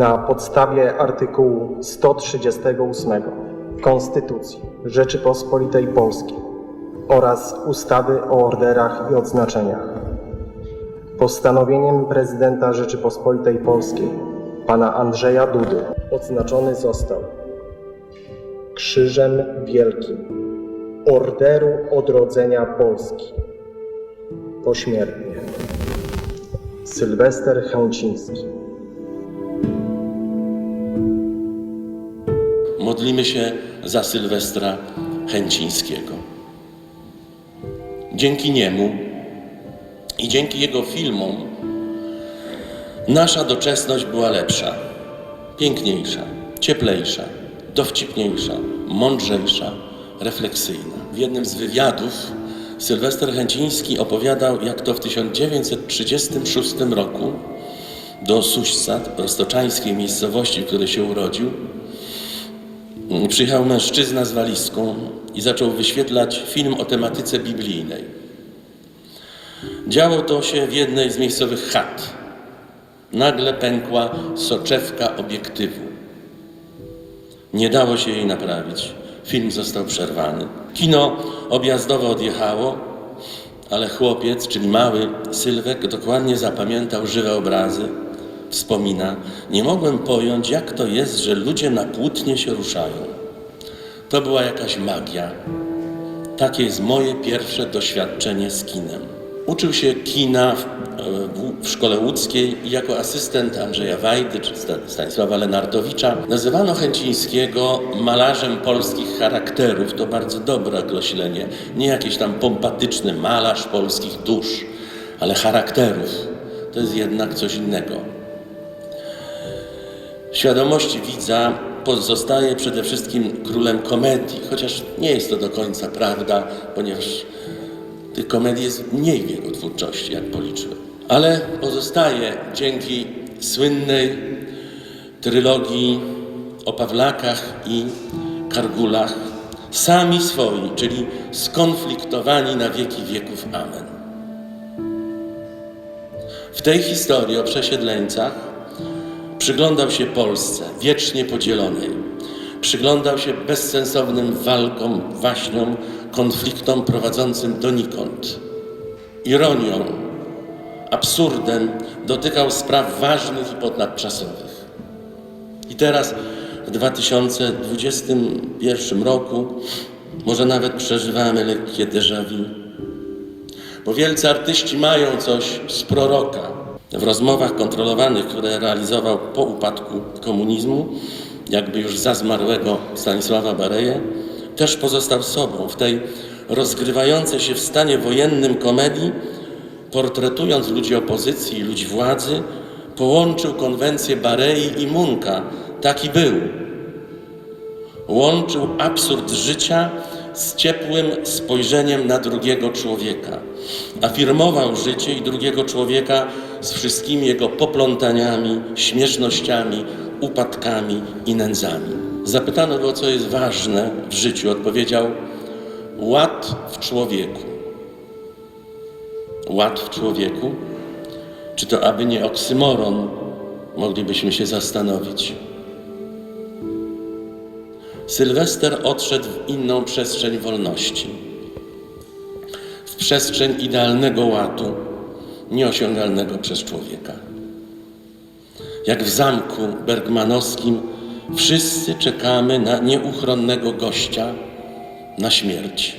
na podstawie artykułu 138 Konstytucji Rzeczypospolitej Polskiej oraz ustawy o orderach i odznaczeniach. Postanowieniem prezydenta Rzeczypospolitej Polskiej, pana Andrzeja Dudy, odznaczony został Krzyżem Wielkim Orderu Odrodzenia Polski. Pośmiertnie. Sylwester Chęciński. Modlimy się za Sylwestra Chęcińskiego. Dzięki niemu i dzięki jego filmom nasza doczesność była lepsza, piękniejsza, cieplejsza, dowcipniejsza, mądrzejsza, refleksyjna. W jednym z wywiadów Sylwester Chęciński opowiadał, jak to w 1936 roku do Suśca, roztoczańskiej miejscowości, w której się urodził, Przyjechał mężczyzna z walizką i zaczął wyświetlać film o tematyce biblijnej. Działo to się w jednej z miejscowych chat. Nagle pękła soczewka obiektywu. Nie dało się jej naprawić. Film został przerwany. Kino objazdowe odjechało, ale chłopiec, czyli mały Sylwek, dokładnie zapamiętał żywe obrazy. Wspomina, nie mogłem pojąć, jak to jest, że ludzie na płótnie się ruszają. To była jakaś magia. Takie jest moje pierwsze doświadczenie z kinem. Uczył się kina w, w, w szkole łódzkiej i jako asystent Andrzeja Wajdy czy Sta- Stanisława Lenartowicza nazywano Chęcińskiego malarzem polskich charakterów. To bardzo dobre określenie. Nie jakiś tam pompatyczny malarz polskich dusz, ale charakterów. To jest jednak coś innego. W świadomości widza pozostaje przede wszystkim królem komedii, chociaż nie jest to do końca prawda, ponieważ tych komedii jest mniej w jego twórczości, jak policzyłem. Ale pozostaje dzięki słynnej trylogii o Pawlakach i Kargulach sami swoi, czyli skonfliktowani na wieki wieków. Amen. W tej historii o przesiedleńcach Przyglądał się Polsce, wiecznie podzielonej. Przyglądał się bezsensownym walkom, waśniom, konfliktom prowadzącym donikąd. Ironią, absurdem dotykał spraw ważnych i ponadczasowych. I teraz, w 2021 roku, może nawet przeżywamy lekkie déjà vu. Bo wielcy artyści mają coś z proroka. W rozmowach kontrolowanych, które realizował po upadku komunizmu, jakby już za zmarłego Stanisława Bareję, też pozostał sobą. W tej rozgrywającej się w stanie wojennym komedii, portretując ludzi opozycji i ludzi władzy, połączył konwencję Barei i Munka. Taki był. Łączył absurd życia z ciepłym spojrzeniem na drugiego człowieka. Afirmował życie i drugiego człowieka z wszystkimi jego poplątaniami, śmiesznościami, upadkami i nędzami. Zapytano go, co jest ważne w życiu. Odpowiedział: ład w człowieku. Ład w człowieku? Czy to aby nie oksymoron? Moglibyśmy się zastanowić. Sylwester odszedł w inną przestrzeń wolności, w przestrzeń idealnego ładu, nieosiągalnego przez człowieka. Jak w zamku bergmanowskim, wszyscy czekamy na nieuchronnego gościa, na śmierć.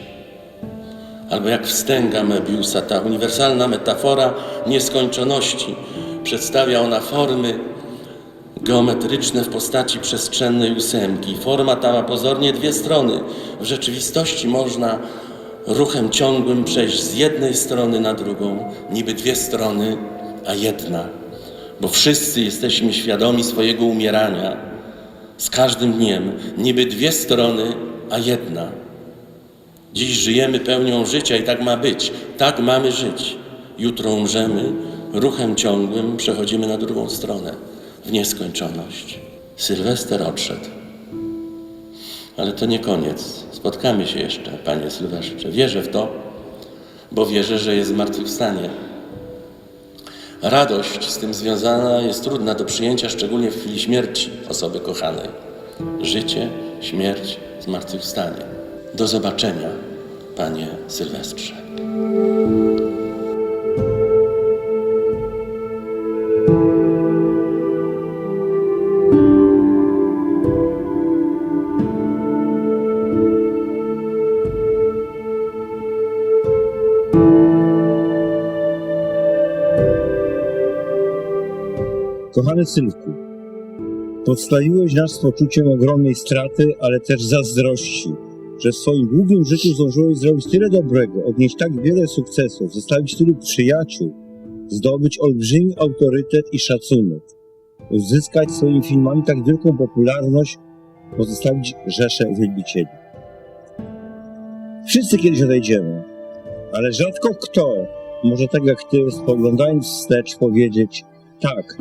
Albo jak wstęga Mebiusa, ta uniwersalna metafora nieskończoności, przedstawia ona formy geometryczne w postaci przestrzennej ósemki. Forma ta ma pozornie dwie strony. W rzeczywistości można ruchem ciągłym przejść z jednej strony na drugą, niby dwie strony, a jedna. Bo wszyscy jesteśmy świadomi swojego umierania z każdym dniem, niby dwie strony, a jedna. Dziś żyjemy pełnią życia i tak ma być. Tak mamy żyć. Jutro umrzemy, ruchem ciągłym przechodzimy na drugą stronę, w nieskończoność. Sylwester odszedł. Ale to nie koniec. Spotkamy się jeszcze, Panie Sylwestrze. Wierzę w to, bo wierzę, że jest zmartwychwstanie. Radość z tym związana jest trudna do przyjęcia, szczególnie w chwili śmierci osoby kochanej. Życie, śmierć, zmartwychwstanie. Do zobaczenia, panie Sylwestrze. Kochany synku, podstawiłeś nas poczuciem ogromnej straty, ale też zazdrości, że w swoim długim życiu zdążyłeś zrobić tyle dobrego, odnieść tak wiele sukcesów, zostawić tylu przyjaciół, zdobyć olbrzymi autorytet i szacunek, uzyskać swoimi filmami tak wielką popularność, pozostawić rzeszę wielbicieli. Wszyscy kiedyś odejdziemy, ale rzadko kto może tak jak ty, spoglądając wstecz, powiedzieć tak,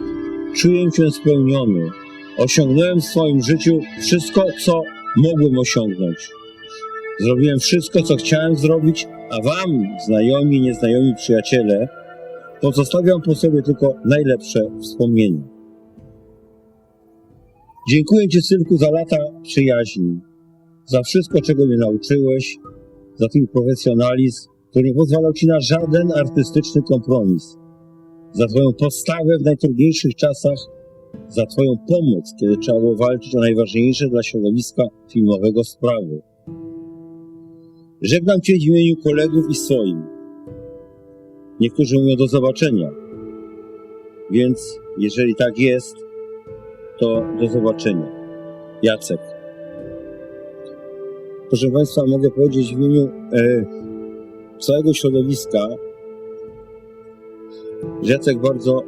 czuję się spełniony. Osiągnąłem w swoim życiu wszystko, co mogłem osiągnąć. Zrobiłem wszystko, co chciałem zrobić, a wam, znajomi nieznajomi przyjaciele, pozostawiam po sobie tylko najlepsze wspomnienia. Dziękuję Ci, synku, za lata przyjaźni, za wszystko, czego mnie nauczyłeś, za Twój profesjonalizm, który nie pozwalał Ci na żaden artystyczny kompromis za Twoją postawę w najtrudniejszych czasach, za Twoją pomoc, kiedy trzeba było walczyć o najważniejsze dla środowiska filmowego sprawy. Żegnam Cię w imieniu kolegów i swoim. Niektórzy mówią do zobaczenia, więc jeżeli tak jest, to do zobaczenia. Jacek. Proszę Państwa, mogę powiedzieć w imieniu e, całego środowiska, Jacek bardzo,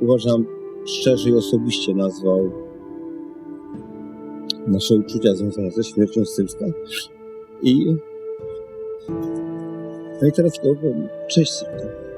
uważam, szczerze i osobiście nazwał nasze uczucia związane ze śmiercią Sylwka. I no i teraz go, cześć Sylwka.